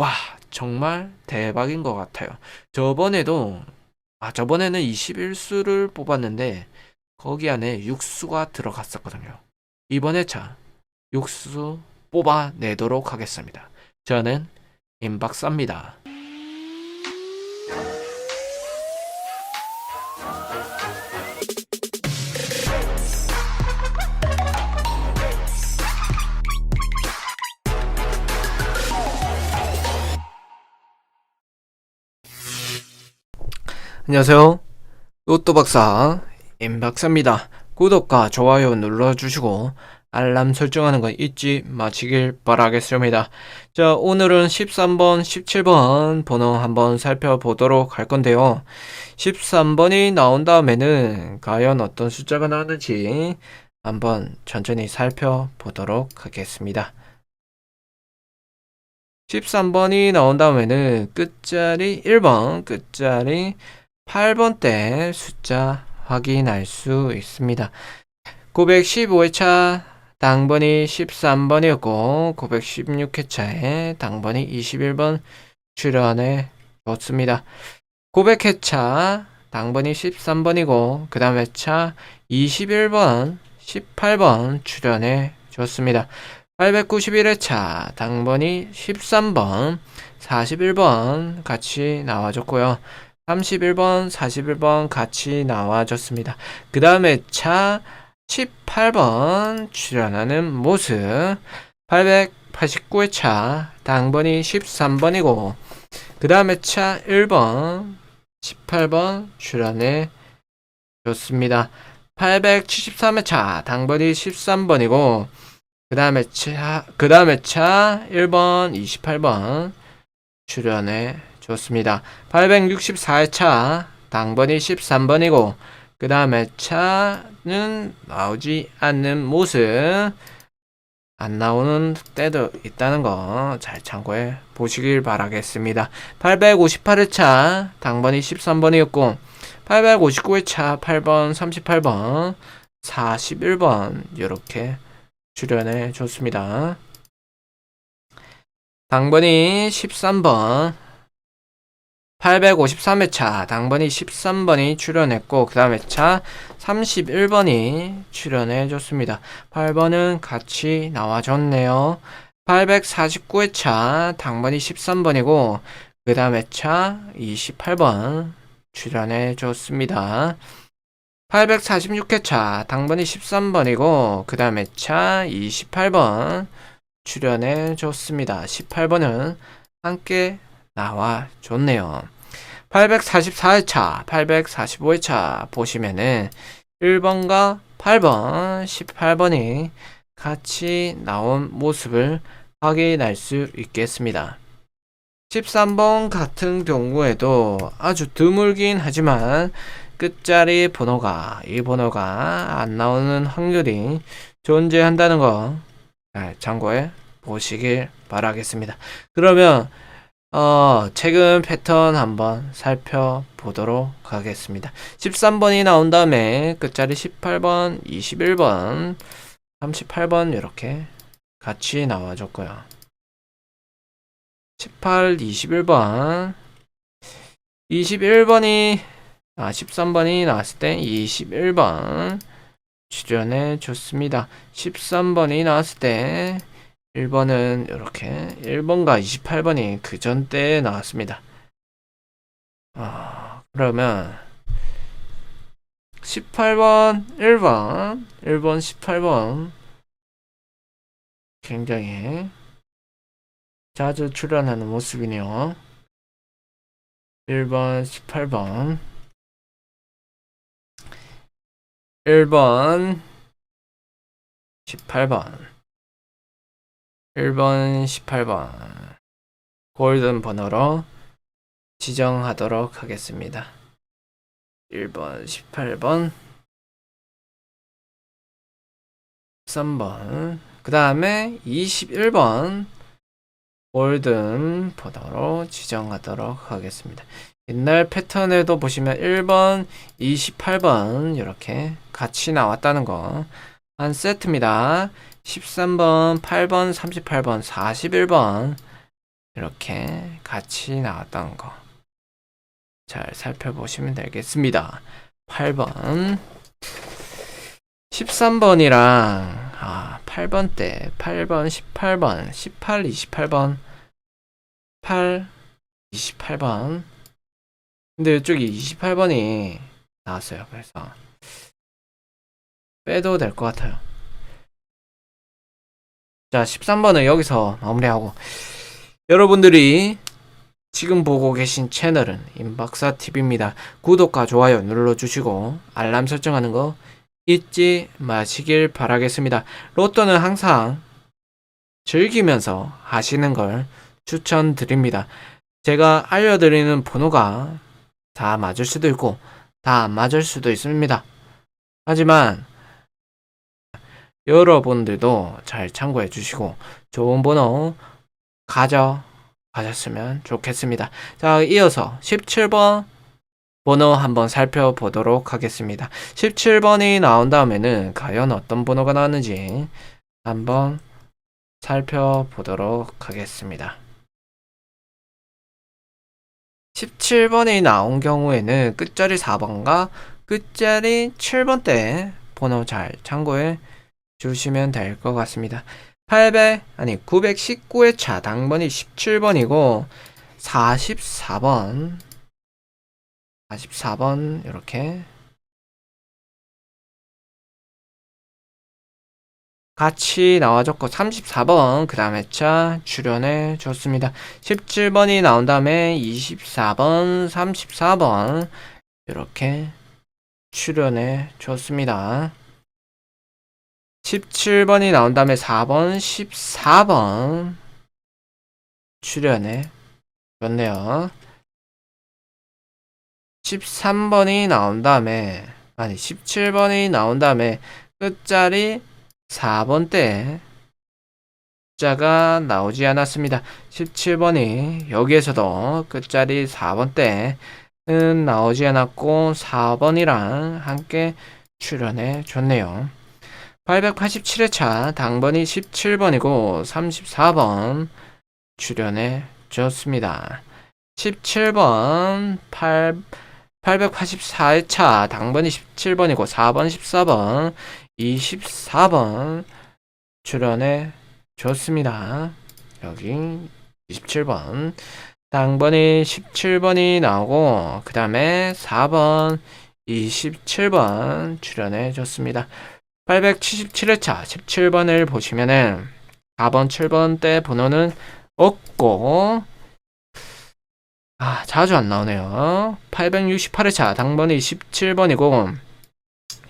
와, 정말 대박인 것 같아요. 저번에도, 아, 저번에는 21수를 뽑았는데, 거기 안에 육수가 들어갔었거든요. 이번에 자, 육수 뽑아내도록 하겠습니다. 저는 임박사입니다. 안녕하세요. 로또 박사 임 박사입니다. 구독과 좋아요 눌러주시고 알람 설정하는 거 잊지 마시길 바라겠습니다. 자, 오늘은 13번, 17번 번호 한번 살펴보도록 할 건데요. 13번이 나온 다음에는 과연 어떤 숫자가 나오는지 한번 천천히 살펴보도록 하겠습니다. 13번이 나온 다음에는 끝자리 1번, 끝자리 8번 때 숫자 확인할 수 있습니다. 915회차 당번이 13번이었고 916회차에 당번이 21번 출연해 줬습니다. 900회차 당번이 13번이고 그 다음 회차 21번, 18번 출연해 줬습니다. 891회차 당번이 13번, 41번 같이 나와줬고요. 31번, 41번 같이 나와줬습니다. 그 다음에 차 18번 출연하는 모습 889회 차 당번이 13번이고 그 다음에 차 1번 18번 출연해 줬습니다. 873회 차 당번이 13번이고 그 다음에 차, 그 다음에 차 1번 28번 출연해 줬습니다. 864회차 당번이 13번이고 그 다음에 차는 나오지 않는 모습 안 나오는 때도 있다는 거 잘 참고해 보시길 바라겠습니다. 858회차 당번이 13번이었고 859회차 8번 38번 41번 이렇게 출연해 줬습니다. 당번이 13번 853회차 당번이 13번이 출연했고 그 다음 회차 31번이 출연해 줬습니다. 8번은 같이 나와줬네요. 849회차 당번이 13번이고 그 다음 회차 28번 출연해 줬습니다. 846회차 당번이 13번이고 그 다음 회차 28번 출연해 줬습니다. 18번은 함께 나와 줬네요. 844회차, 845회차 보시면은 1번과 8번, 18번이 같이 나온 모습을 확인할 수 있겠습니다. 13번 같은 경우에도 아주 드물긴 하지만 끝자리 번호가 이 번호가 안 나오는 확률이 존재한다는 거잘 참고해 보시길 바라겠습니다. 그러면 어, 최근 패턴 한번 살펴보도록 하겠습니다. 13번이 나온 다음에 끝자리 18번, 21번, 38번 이렇게 같이 나와줬고요. 18, 21번, 21번이 아, 13번이 나왔을 때 21번 출연해 줬습니다. 13번이 나왔을 때 1번은 이렇게 1번과 28번이 그 전 때에 나왔습니다. 아, 그러면 18번, 1번, 1번, 18번 굉장히 자주 출연하는 모습이네요. 1번, 18번 1번, 18번 1번, 18번 골든 번호로 지정하도록 하겠습니다. 1번, 18번 13번 그 다음에 21번 골든 번호로 지정하도록 하겠습니다. 옛날 패턴에도 보시면 1번, 28번 이렇게 같이 나왔다는 거 한 세트입니다. 13번, 8번, 38번, 41번 이렇게 같이 나왔던 거. 잘 살펴보시면 되겠습니다. 8번. 13번이랑, 아, 8번 때, 8번, 18번, 18, 28번, 8, 28번. 근데 이쪽이 28번이 나왔어요. 그래서, 빼도 될 것 같아요. 자, 13번은 여기서 마무리하고, 여러분들이 지금 보고 계신 채널은 임박사 TV입니다. 구독과 좋아요 눌러주시고 알람 설정하는 거 잊지 마시길 바라겠습니다. 로또는 항상 즐기면서 하시는 걸 추천드립니다. 제가 알려드리는 번호가 다 맞을 수도 있고 다 안 맞을 수도 있습니다. 하지만 여러분들도 잘 참고해 주시고 좋은 번호 가져 가셨으면 좋겠습니다. 자, 이어서 17번 번호 한번 살펴보도록 하겠습니다. 17번이 나온 다음에는 과연 어떤 번호가 나왔는지 한번 살펴보도록 하겠습니다. 17번이 나온 경우에는 끝자리 4번과 끝자리 7번 때 번호 잘 참고해 주시면 될 것 같습니다. 800 아니 919의 차 당번이 17번이고 44번. 44번 이렇게. 같이 나와줬고 34번 그 다음에 차 출연해 줬습니다. 17번이 나온 다음에 24번 34번 이렇게 출연해 줬습니다 17번이 나온 다음에 4번, 14번 출연해 줬네요. 13번이 나온 다음에 아니 17번이 나온 다음에 끝자리 4번 때 숫자가 나오지 않았습니다. 17번이 여기에서도 끝자리 4번 때는 나오지 않았고 4번이랑 함께 출연해 줬네요. 887회차 당번이 17번이고 34번 출연해 줬습니다. 17번 8 884회차 당번이 17번이고 4번 14번 24번 출연해 줬습니다. 여기 27번 당번이 17번이 나오고 그 다음에 4번 27번 출연해 줬습니다. 877회차 17번을 보시면은 4번, 7번 때 번호는 없고 아, 자주 안 나오네요. 868회차 당번이 17번이고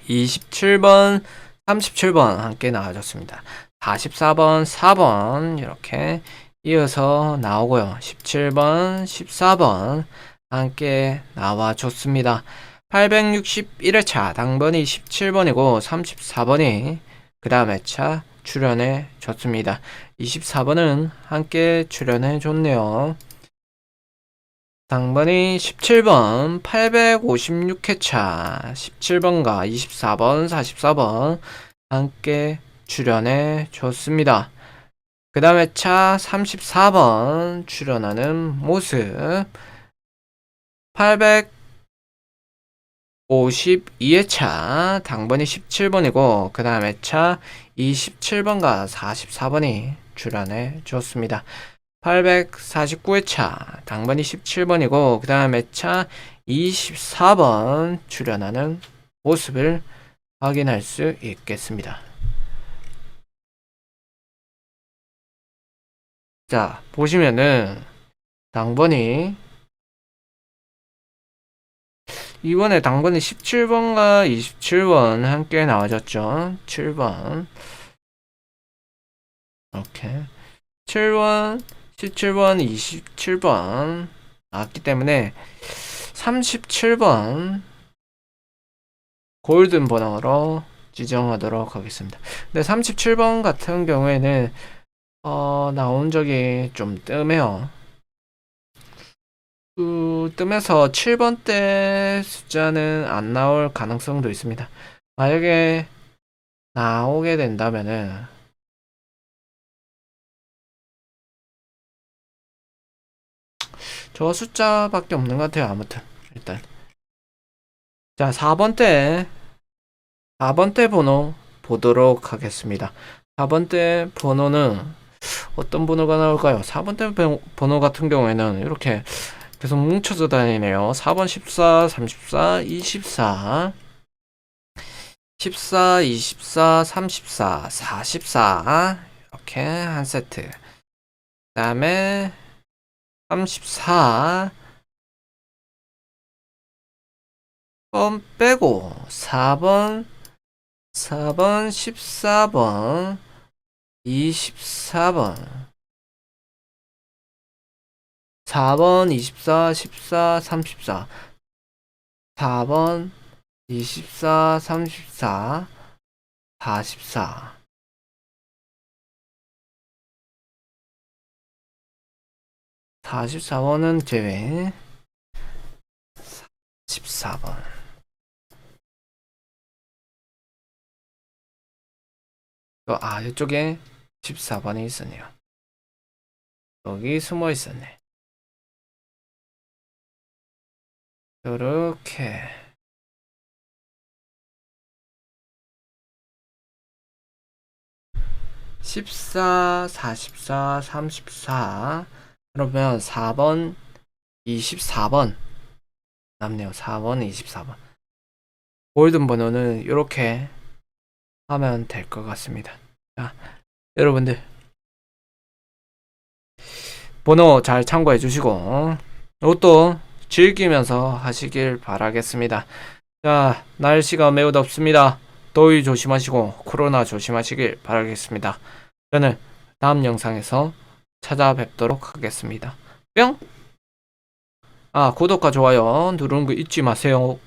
27번, 37번 함께 나와줬습니다. 44번, 4번 이렇게 이어서 나오고요. 17번, 14번 함께 나와줬습니다. 861회차 당번이 17번이고 34번이 그 다음에 차 출연해 줬습니다. 24번은 함께 출연해 줬네요. 당번이 17번 856회차 17번과 24번 44번 함께 출연해 줬습니다. 그 다음에 차 34번 출연하는 모습 800 52회차 당번이 17번이고 그 다음에 차 27번과 44번이 출연해 주었습니다. 849회차 당번이 17번이고 그 다음에 차 24번 출연하는 모습을 확인할 수 있겠습니다. 자 보시면은 당번이 이번에 당번이 17번과 27번 함께 나와졌죠. 7번. 이렇게. 7번, 17번, 27번 나왔기 때문에 37번 골든 번호로 지정하도록 하겠습니다. 근데 37번 같은 경우에는 어, 나온 적이 좀 뜸해요. 그 뜸에서 7번대 숫자는 안 나올 가능성도 있습니다. 만약에 나오게 된다면은 저 숫자밖에 없는 것 같아요. 아무튼 일단 자 4번대 4번대 번호 보도록 하겠습니다. 4번대 번호는 어떤 번호가 나올까요? 4번대 번- 번호 같은 경우에는 이렇게 계속 뭉쳐서 다니네요. 4번 14, 34, 24 14, 24, 34, 44 이렇게 한 세트. 그 다음에 34 번 빼고 4번 4번 14번 24번 4번 24 14 34 4번 24 34 44 44번은 제외. 14번. 아 이쪽에 14번이 있었네요. 여기 숨어 있었네 요렇게 십사, 사십사, 삼십사 그러면 4번, 24번 남네요. 4번, 24번. 골든 번호는 이렇게 하면 될 것 같습니다. 자, 여러분들 번호 잘 참고해 주시고 이것도 즐기면서 하시길 바라겠습니다. 자, 날씨가 매우 덥습니다. 더위 조심하시고 코로나 조심하시길 바라겠습니다. 저는 다음 영상에서 찾아뵙도록 하겠습니다. 뿅! 아, 구독과 좋아요 누르는 거 잊지 마세요.